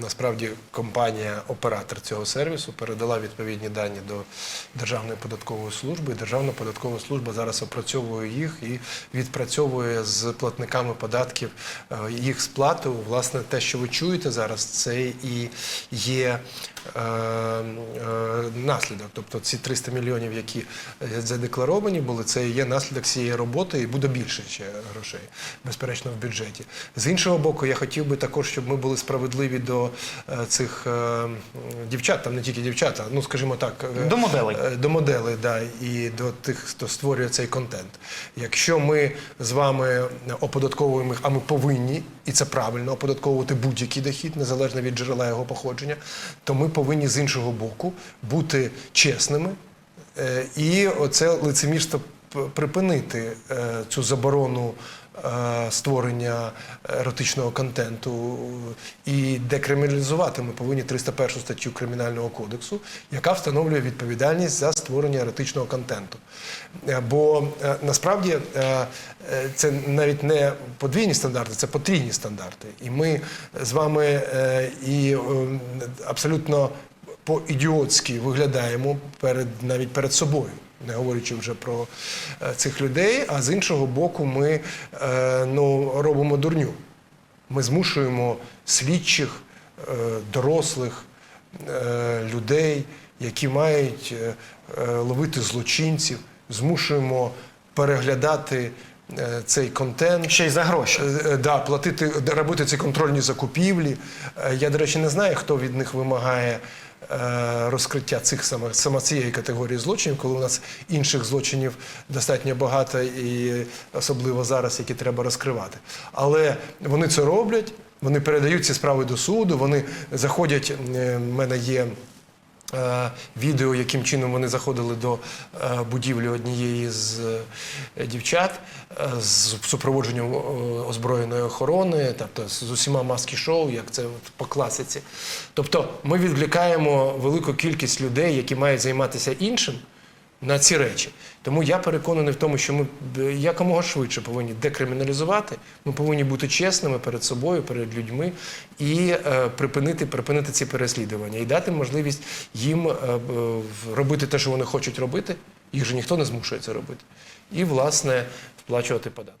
насправді компанія, оператор цього сервісу, передала відповідні дані до Державної податкової служби. Державна податкова служба зараз опрацьовує їх і відпрацьовує з платниками податків е, їх сплату. Власне, те, що ви чуєте зараз, це і є е, е, наслідок. Тобто ці 300 мільйонів, які задекларовані були, це є наслідок цієї роботи, і буде більше ще грошей, безперечно, в бюджеті. З іншого боку, я хотів би також, щоб ми були справедливі до е, цих е, дівчат, там не тільки дівчата, ну скажімо так, е, До моделей. до моделей, да, і до тих, хто створює цей контент. Якщо ми з вами оподатковуємо їх, а ми повинні, і це правильно, оподатковувати будь-який дохід, незалежно від джерела його походження, то ми повинні з іншого боку бути чесними і оце лицемірство припинити е, цю заборону е, створення еротичного контенту і декриміналізувати. Ми повинні 301 статтю Кримінального кодексу, яка встановлює відповідальність за створення еротичного контенту. Е, Бо насправді це навіть не подвійні стандарти, це потрійні стандарти. І ми з вами і абсолютно по-ідіотськи виглядаємо перед навіть перед собою, не говорячи вже про е, цих людей. А з іншого боку, ми е, ну, робимо дурню. Ми змушуємо слідчих, е, дорослих людей, які мають ловити злочинців, змушуємо переглядати цей контент. Ще й за гроші. Да, платити, робити ці контрольні закупівлі. Я, до речі, не знаю, хто від них вимагає розкриття цих саме, саме цієї категорії злочинів, коли у нас інших злочинів достатньо багато і особливо зараз, які треба розкривати. Але вони це роблять, вони передають ці справи до суду, вони заходять. е, В мене є е, відео, яким чином вони заходили до е, будівлі однієї з е, дівчат е, з супроводженням е, озброєної охорони, тобто з усіма маски-шоу, як це по класиці. Тобто ми відвлікаємо велику кількість людей, які мають займатися іншим. На ці речі. Тому я переконаний в тому, що ми якомога швидше повинні декриміналізувати. Ми повинні бути чесними перед собою, перед людьми і е, припинити, припинити ці переслідування і дати можливість їм е, б- робити те, що вони хочуть робити. Їх же ніхто не змушує це робити. І, власне, сплачувати податки.